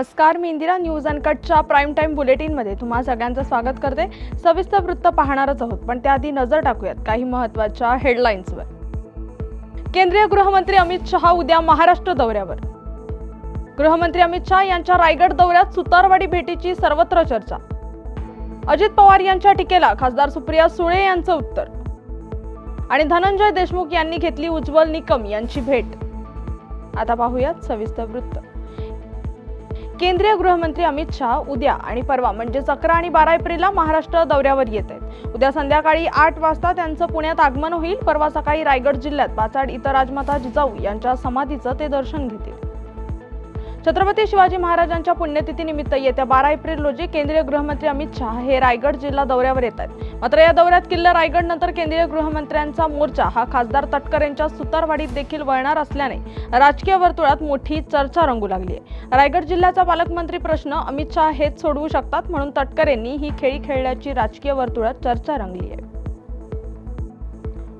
नमस्कार मी इंदिरा न्यूज अनकटच्या प्राईम टाईम बुलेटिनमध्ये तुम्हा सगळ्यांचं स्वागत करते. सविस्तर वृत्त पाहणारच आहोत पण त्याआधी नजर टाकूयात काही महत्त्वाच्या हेडलाईन्सवर केंद्रीय गृहमंत्री अमित शहा उद्या महाराष्ट्र दौऱ्यावर. गृहमंत्री अमित शहा यांच्या रायगड दौऱ्यात सुतारवाडी भेटीची सर्वत्र चर्चा. अजित पवार यांच्या टीकेला खासदार सुप्रिया सुळे यांचं उत्तर. आणि धनंजय देशमुख यांनी घेतली उज्ज्वल निकम यांची भेट. आता पाहूयात सविस्तर वृत्त. केंद्रीय गृहमंत्री अमित शहा उद्या आणि परवा म्हणजेच अकरा आणि बारा एप्रिलला महाराष्ट्र दौऱ्यावर येत आहेत. उद्या संध्याकाळी आठ वाजता त्यांचं पुण्यात आगमन होईल. परवा सकाळी रायगड जिल्ह्यात पाचाड इतर राजमाता जिजाऊ यांच्या समाधीचं ते दर्शन घेतील. छत्रपती शिवाजी महाराजांच्या पुण्यतिथीनिमित्त येत्या बारा एप्रिल रोजी केंद्रीय गृहमंत्री अमित शहा हे रायगड जिल्हा दौऱ्यावर येत आहेत. मात्र या दौऱ्यात किल्ला रायगड नंतर केंद्रीय गृहमंत्र्यांचा मोर्चा हा खासदार तटकर यांच्या सुतारवाडीत देखील वळणार असल्याने राजकीय वर्तुळात मोठी चर्चा रंगू लागली आहे. रायगड जिल्ह्याचा पालकमंत्री प्रश्न अमित शहा हेच सोडवू शकतात म्हणून तटकर यांनी ही खेळी खेळल्याची राजकीय वर्तुळात चर्चा रंगली आहे.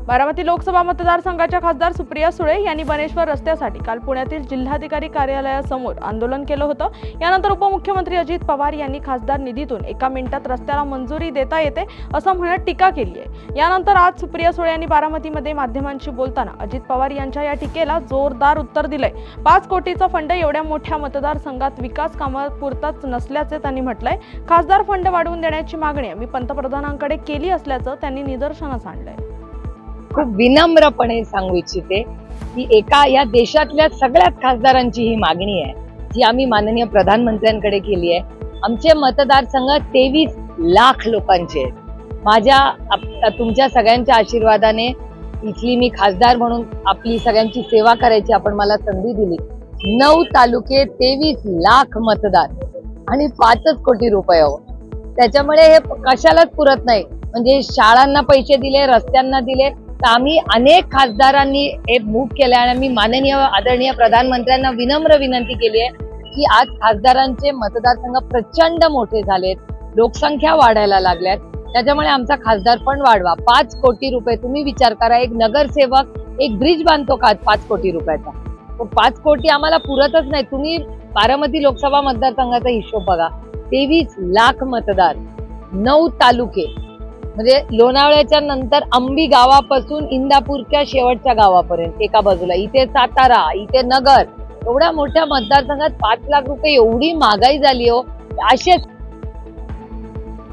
बारामती लोकसभा मतदारसंघाच्या खासदार सुप्रिया सुळे यांनी बनेश्वर रस्त्यासाठी काल पुण्यातील जिल्हाधिकारी कार्यालयासमोर आंदोलन केलं होतं. यानंतर उपमुख्यमंत्री अजित पवार यांनी खासदार निधीतून एका मिनिटात रस्त्याला मंजुरी देता येते असं म्हणत टीका केली आहे. यानंतर आज सुप्रिया सुळे यांनी बारामतीमध्ये माध्यमांशी बोलताना अजित पवार यांच्या या टीकेला जोरदार उत्तर दिलंय. पाच कोटीचा फंड एवढ्या मोठ्या मतदारसंघात विकास कामापुरताच नसल्याचे त्यांनी म्हटलंय. खासदार फंड वाढवून देण्याची मागणी मी पंतप्रधानांकडे केली असल्याचं त्यांनी निदर्शनास आणलंय. खूप विनम्रपणे सांगू इच्छिते की एका या देशातल्या सगळ्यात खासदारांची ही मागणी आहे जी आम्ही माननीय प्रधानमंत्र्यांकडे केली आहे. आमचे मतदारसंघ तेवीस लाख लोकांचे आहेत. माझ्या तुमच्या सगळ्यांच्या आशीर्वादाने इथली मी खासदार म्हणून आपली सगळ्यांची सेवा करायची आपण मला संधी दिली. नऊ तालुके तेवीस लाख मतदार आणि पाचच कोटी रुपये हो. त्याच्यामुळे हे कशालाच पुरत नाही. म्हणजे शाळांना पैसे दिले रस्त्यांना दिले तर आम्ही अनेक खासदारांनी हे मूव्ह केलं आणि आम्ही माननीय आदरणीय प्रधानमंत्र्यांना विनम्र विनंती केली आहे की आज खासदारांचे मतदारसंघ प्रचंड मोठे झालेत लोकसंख्या वाढायला लागल्यात. त्याच्यामुळे आमचा खासदार पण वाढवा. पाच कोटी रुपये तुम्ही विचार करा. एक नगरसेवक एक ब्रिज बांधतो का? पाच कोटी रुपयाचा. पाच कोटी आम्हाला पुरतच नाही. तुम्ही बारामती लोकसभा मतदारसंघाचा हिशोब बघा. तेवीस लाख मतदार नऊ तालुके म्हणजे लोणावळ्याच्या नंतर अंबी गावापासून इंदापूरच्या शेवटच्या गावापर्यंत एका बाजूला. इथे सातारा इथे नगर. एवढ्या मोठ्या मतदारसंघात पाच लाख रुपये एवढी महागाई झाली हो. असेच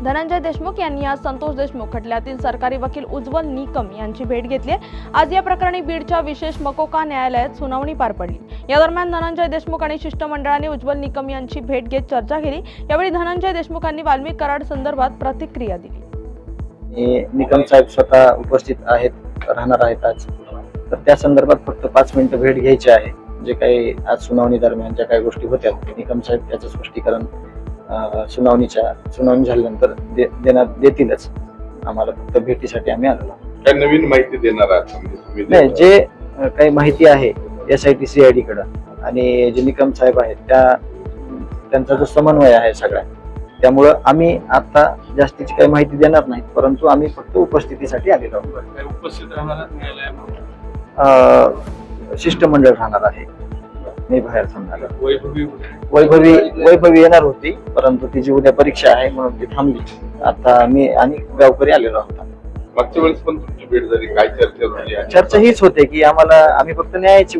धनंजय देशमुख यांनी आज संतोष देशमुख खटल्यातील सरकारी वकील उज्ज्वल निकम यांची भेट घेतली. आज या प्रकरणी बीडच्या विशेष मकोका न्यायालयात सुनावणी पार पडली. या दरम्यान धनंजय देशमुख आणि शिष्टमंडळाने उज्ज्वल निकम यांची भेट घेत चर्चा केली. यावेळी धनंजय देशमुखांनी वाल्मिक कराड संदर्भात प्रतिक्रिया दिली. निकम साहेब स्वतः उपस्थित आहेत राहणार आहेत आज. तर त्या संदर्भात फक्त पाच मिनिटं भेट घ्यायची आहे. जे काही आज सुनावणी दरम्यान ज्या काही गोष्टी होत्या निकम साहेब त्याचं स्पष्टीकरण सुनावणीच्या सुनावणी झाल्यानंतर देण्यात देतीलच. आम्हाला फक्त भेटीसाठी आम्ही आलेलो आहोत. काय नवीन माहिती देणार आहात नाही जे काही माहिती आहे S I T C I D कडं. आणि जे निकम साहेब आहेत त्या त्यांचा जो समन्वय आहे सगळ्या त्यामुळं आम्ही आता जास्तीची काही माहिती देणार नाही परंतु आम्ही फक्त उपस्थितीसाठी आलेलो आहोत. शिष्टमंडळ राहणार आहे. मी बाहेर थांबणार वैभवी वैभवी येणार होती परंतु तिची उद्या परीक्षा आहे म्हणून ती थांबली. आता मी आणि गावकरी आलेलो आहोत. मागच्या वेळेस पण तुमची भेट झाली काय चर्चा झाली आहे? चर्चा हीच होते की आम्हाला आम्ही फक्त न्यायाची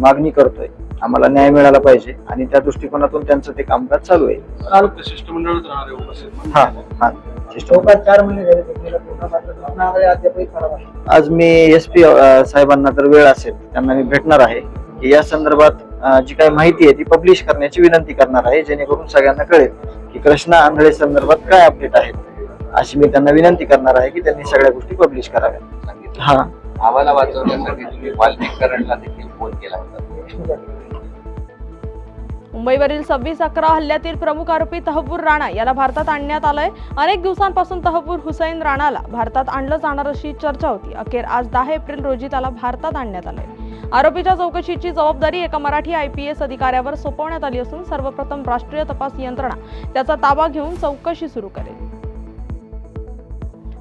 मागणी करतोय. आम्हाला न्याय मिळाला पाहिजे आणि त्या दृष्टिकोनातून त्यांचं ते कामकाज चालू आहे. फक्त शिष्टमंडळच राहणार आहे उपस्थित. हा हा. शिष्टमंडळ चार महिने झाले technical पूर्ण मात्र रुग्णालय अद्यापही खराब आहे. आज मी एस पी साहेबांना जर वेळ असेल त्यांना मी भेटणार आहे. की या संदर्भात जी काही माहिती आहे ती पब्लिश करण्याची विनंती करणार आहे जेणेकरून सगळ्यांना कळेल की कृष्णा आंधळे संदर्भात काय अपडेट आहेत. अशी मी त्यांना विनंती करणार आहे की त्यांनी सगळ्या गोष्टी पब्लिश कराव्यात. हा. आम्हाला वाचवण्यासाठी तुम्ही वाल्मिक कराडला देखील फोन केला होता. मुंबईवरील सव्वीस अकरा हल्ल्यातील प्रमुख आरोपी तहबूर राणा याला भारतात आणण्यात आलंय. अनेक दिवसांपासून तहबूर हुसैन राणाला भारतात आणलं जाणार अशी चर्चा होती. अखेर आज दहा एप्रिल रोजी त्याला भारतात आणण्यात आलंय. आरोपीच्या चौकशीची जबाबदारी एका मराठी आय पी एस अधिकाऱ्यावर सोपवण्यात आली असून सर्वप्रथम राष्ट्रीय तपास यंत्रणा त्याचा ताबा घेऊन चौकशी सुरू करेल.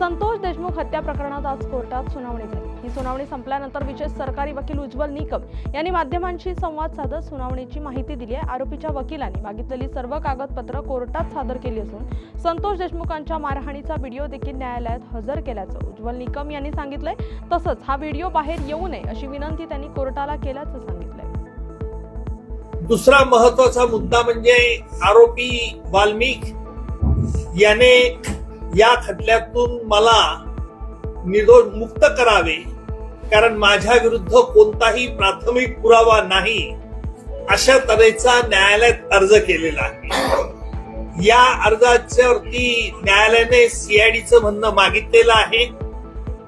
संतोष देशमुख हत्या प्रकरणात आज कोर्टात सुनावणी झाली. ही सुनावणी संपल्यानंतर विशेष सरकारी वकील उज्ज्वल निकम यांनी माध्यमांशी संवाद साधत सुनावणीची माहिती दिली आहे. आरोपीच्या वकिलांनी मागितलेली सर्व कागदपत्र कोर्टात सादर केली असून संतोष देशमुखांच्या मारहाणीचा व्हिडिओ देखील न्यायालयात हजर केल्याचं उज्ज्वल निकम यांनी सांगितलंय. तसंच हा व्हिडिओ बाहेर येऊ नये अशी विनंती त्यांनी कोर्टाला केल्याचं सांगितलंय. दुसरा महत्त्वाचा मुद्दा म्हणजे आरोपी वाल्मिक याने या खटल्यातून मला निर्दोष मुक्त करावे. कारण माझ्या विरुद्ध कोणताही प्राथमिक पुरावा नाही अशा तऱ्हेचा न्यायालयात अर्ज केलेला आहे. या अर्जाच्यावरती न्यायालयाने सीआयडीचं म्हणणं मागितलेलं आहे.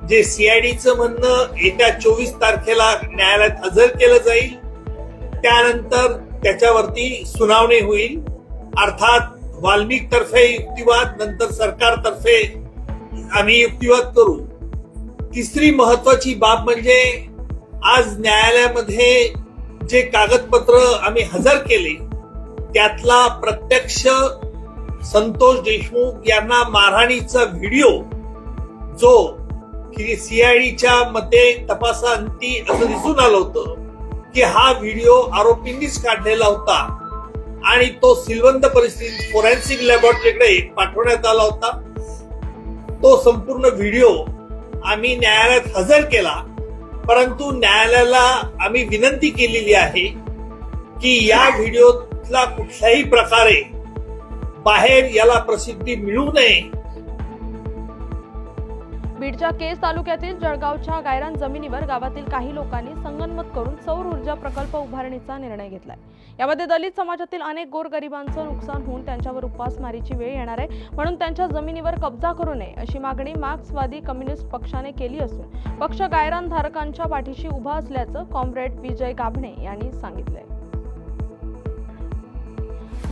जे सीआयडीचं म्हणणं येत्या चोवीस तारखेला न्यायालयात हजर केलं जाईल. त्यानंतर त्याच्यावरती सुनावणी होईल. अर्थात वाल्मिक तर्फे युक्तिवाद नंतर सरकारतर्फे आम्ही युक्तिवाद करू. तिसरी महत्वाची बाब म्हणजे आज न्यायालयामध्ये जे कागदपत्र आम्ही हजर केले त्यातला प्रत्यक्ष संतोष देशमुख यांना मारहाणीचा व्हिडिओ जो की सीआयडीच्या मते तपासांती असं दिसून आलं होतं की हा व्हिडिओ आरोपींनीच काढलेला होता. आणि तो सिलवंत परिस्थितीत फोरेन्सिक लॅबोरेटरीकडे पाठवण्यात आला होता. तो संपूर्ण व्हिडिओ आम्ही न्यायालयात हजर केला. परंतु न्यायालयाला आम्ही विनंती केलेली आहे की या व्हिडिओतला कुठल्याही प्रकारे बाहेर याला प्रसिद्धी मिळू नये. बीडच्या केस तालुक्यातील जळगावच्या गायरान जमिनीवर गावातील काही लोकांनी संगनमत करून सौर ऊर्जा प्रकल्प उभारणीचा निर्णय घेतलाय. यामध्ये दलित समाजातील अनेक गोरगरिबांचं नुकसान होऊन त्यांच्यावर उपासमारीची वेळ येणार आहे. म्हणून त्यांच्या जमिनीवर कब्जा करू नये अशी मागणी मार्क्सवादी कम्युनिस्ट पक्षाने केली असून पक्ष गायरान धारकांच्या पाठीशी उभा असल्याचं कॉम्रेड विजय गाभणे यांनी सांगितलंय.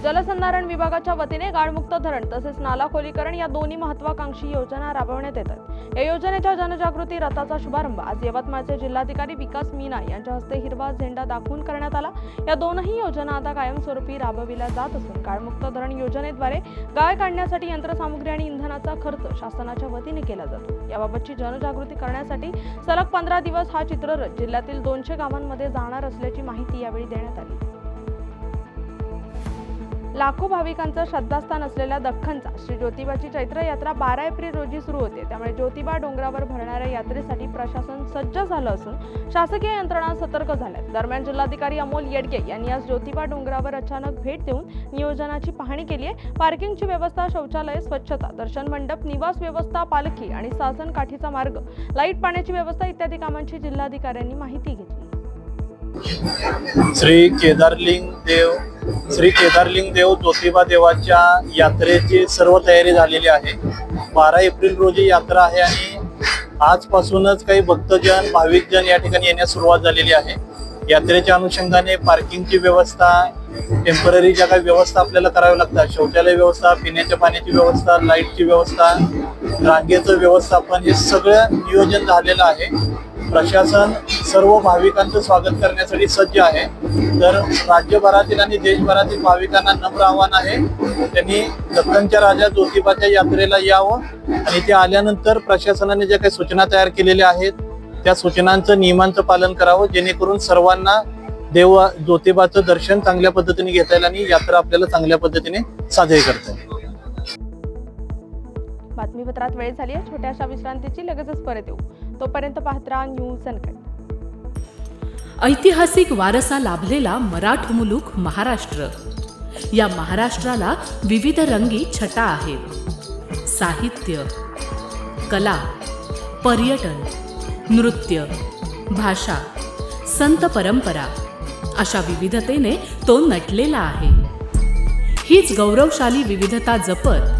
जलसंधारण विभागाच्या वतीने गाळमुक्त धरण तसेच नाला खोलीकरण या दोन्ही महत्वाकांक्षी योजना राबवण्यात येतात. या योजनेच्या जनजागृती रथाचा शुभारंभ आज यवतमाळचे जिल्हाधिकारी विकास मीना यांच्या हस्ते हिरवा झेंडा दाखवून करण्यात आला. या दोनही योजना आता कायमस्वरूपी राबविल्या जात असून गाळमुक्त धरण योजनेद्वारे गाळ काढण्यासाठी यंत्रसामुग्री आणि इंधनाचा खर्च शासनाच्या वतीने केला जातो. याबाबतची जनजागृती करण्यासाठी सलग पंधरा दिवस हा चित्ररथ जिल्ह्यातील दोनशे गावांमध्ये जाणार असल्याची माहिती यावेळी देण्यात आली. लाखो भाविकांचं श्रद्धास्थान असलेल्या दख्खनचा श्री ज्योतिबाची चैत्र यात्रा बारा एप्रिल रोजी सुरू होते. त्यामुळे ज्योतिबा डोंगरावर भरणाऱ्या यात्रेसाठी प्रशासन सज्ज झालं असून शासकीय यंत्रणा सतर्क झाल्यात. दरम्यान जिल्हाधिकारी अमोल येडगे यांनी आज ज्योतिबा डोंगरावर अचानक भेट देऊन नियोजनाची पाहणी केली आहे. पार्किंगची व्यवस्था शौचालय स्वच्छता दर्शन मंडप निवास व्यवस्था पालखी आणि सासन काठीचा मार्ग लाइट पाण्याची व्यवस्था इत्यादी कामांची जिल्हाधिकाऱ्यांनी माहिती घेतली. श्री केदारलिंग देव श्री केदारलिंग देव ज्योतिबा देवाच्या यात्रेची सर्व तयारी झालेली आहे. बारा एप्रिल रोजी यात्रा आहे आणि आजपासूनच काही भक्तजन भाविकजन या ठिकाणी येण्यास सुरुवात झालेली आहे. यात्रेच्या अनुषंगाने पार्किंगची व्यवस्था टेंपररी ज्या काही व्यवस्था आपल्याला कराव्या लागतात शौचालय व्यवस्था पिण्याच्या पाण्याची व्यवस्था लाईटची व्यवस्था रांगेचं व्यवस्थापन हे सगळं नियोजन झालेलं आहे. प्रशासन सर्व भाविकांचं स्वागत करण्यासाठी सज्ज आहे. तर राज्यभरातील आणि देशभरातील भाविकांना नम्र आव्हान आहे. त्यांनी दत्तनच्या राजा ज्योतिबाच्या यात्रेला यावं आणि ते आल्यानंतर प्रशासनाने ज्या काही सूचना तयार केलेल्या आहेत त्या सूचनांचं नियमांचं पालन करावं जेणेकरून सर्वांना देव ज्योतिबाचं दर्शन चांगल्या पद्धतीने घेता येईल आणि यात्रा आपल्याला चांगल्या पद्धतीने साजरी करता येईल. बातमीपत्रात वेळ झाली आहे. छोट्याशा विश्रांतीची लगेचच परत येऊ. तोपर्यंत पाहत राहा न्यूज अनकट ऐतिहासिक वारसा लाभलेला मराठ मुलूक महाराष्ट्र. या महाराष्ट्राला विविध रंगी छटा आहेत. साहित्य कला पर्यटन नृत्य भाषा संत परंपरा अशा विविधतेने तो नटलेला आहे. हीच गौरवशाली विविधता जपत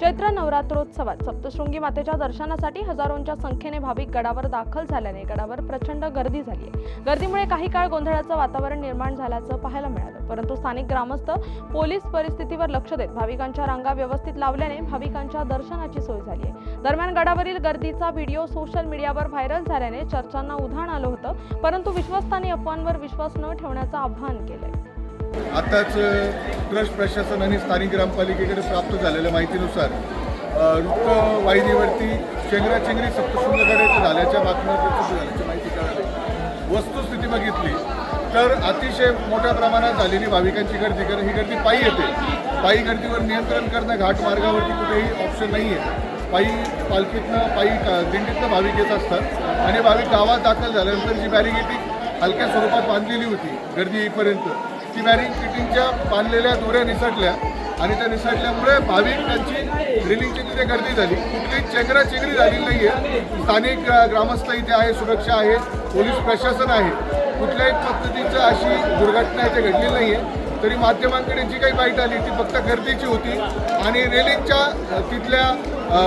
चैत्र नवरात्रोत्सवात सप्तशृंगी मातेच्या दर्शनासाठी हजारोंच्या संख्येने भाविक गडावर दाखल झाल्याने गडावर प्रचंड गर्दी झाली आहे. गर्दीमुळे काही काळ गोंधळाचं वातावरण निर्माण झाल्याचं पाहायला मिळालं. परंतु स्थानिक ग्रामस्थ पोलीस परिस्थितीवर लक्ष देत भाविकांच्या रांगा व्यवस्थित लावल्याने भाविकांच्या दर्शनाची सोय झाली आहे. दरम्यान गडावरील गर्दीचा व्हिडिओ सोशल मीडियावर व्हायरल झाल्याने चर्चांना उधाण आलं होतं परंतु विश्वस्तांनी अफवांवर विश्वास न ठेवण्याचं आवाहन केलंय. आताच ट्रस्ट प्रशासन आणि स्थानिक ग्रामपालिकेकडे प्राप्त झालेल्या माहितीनुसार अ, वृत्तवाहिनीवरती चेंगराचेंगरी सप्तशृंगकडे झाल्याच्या बातम्या झाल्याची माहिती कळाली. वस्तुस्थिती बघितली तर अतिशय मोठ्या प्रमाणात झालेली भाविकांची गर्दी कारण ही गर्दी पायी येते. पायी गर्दीवर नियंत्रण करणं घाट मार्गावरती कुठेही ऑप्शन नाही आहे पायी पालखीतनं पायी दिंडीतनं भाविक येत असतात. आणि भाविक गावात दाखल झाल्यानंतर जी बॅरिगेटिंग हलक्या स्वरूपात बांधलेली होती गर्दी येईपर्यंत. ती किटिंगच्या बांधलेल्या दोऱ्या निसटल्या आणि त्या निसटल्यामुळे भाविकांची ड्रिलिंगची तिथे गर्दी झाली. कुठली चेंगरा झालेली नाही आहे स्थानिक ग्रामस्थ इथे आहे सुरक्षा आहे पोलीस प्रशासन आहे. कुठल्याही पद्धतीचं अशी दुर्घटना इथे घडलेली नाही आहे तरी माध्यमांकडे जी काही बाईट आली ती फक्त गर्दीची होती आणि रेलिंगच्या तिथल्या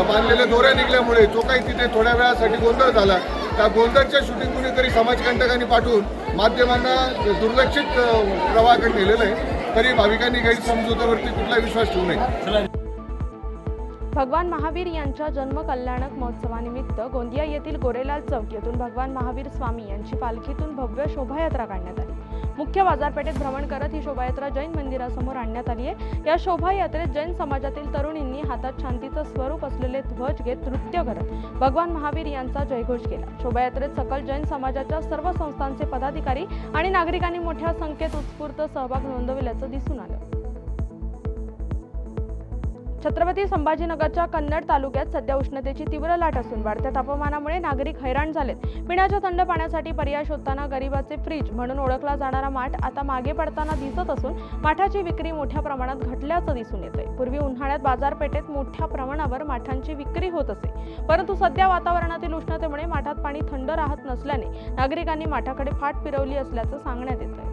बांधलेल्या दोऱ्या निघल्यामुळे जो काही तिथे थोड्या वेळासाठी गोंधळ झाला त्या गोंधळच्या शूटिंग कुणीतरी समाजकंटकांनी पाठवून माध्यमांना दुर्लक्षित प्रवाहाकडे नेलेलं आहे तरी भाविकांनी गैरसमजुतावरती कुठला विश्वास ठेवू नये. भगवान महावीर यांच्या जन्म कल्याणक महोत्सवानिमित्त गोंदिया येथील गोरेलाल चौक येथून भगवान महावीर स्वामी यांची पालखीतून भव्य शोभायात्रा काढण्यात आली. मुख्य बाजारपेठेत भ्रमण करत ही शोभायात्रा जैन मंदिरासमोर आणण्यात आली आहे. या शोभायात्रेत जैन समाजातील तरुणींनी हातात शांतीचं स्वरूप असलेले ध्वज घेत नृत्य करत भगवान महावीर यांचा जयघोष केला. शोभायात्रेत सकल जैन समाजाच्या सर्व संस्थांचे पदाधिकारी आणि नागरिकांनी मोठ्या संख्येत उत्स्फूर्त सहभाग नोंदविल्याचं दिसून आलं. छत्रपती संभाजीनगरच्या कन्नड तालुक्यात सध्या उष्णतेची तीव्र लाट असून वाढत्या तापमानामुळे नागरिक हैराण झालेत. पिण्याच्या थंड पाण्यासाठी पर्याय शोधताना गरिबाचे फ्रीज म्हणून ओळखला जाणारा माठ आता मागे पडताना दिसत असून माठाची विक्री मोठ्या प्रमाणात घटल्याचं दिसून येतंय. आहे पूर्वी उन्हाळ्यात बाजारपेठेत मोठ्या प्रमाणावर माठांची विक्री होत असे. परंतु सध्या वातावरणातील उष्णतेमुळे माठात पाणी थंड राहत नसल्याने नागरिकांनी माठाकडे फाट फिरवली असल्याचं सांगण्यात येत आहे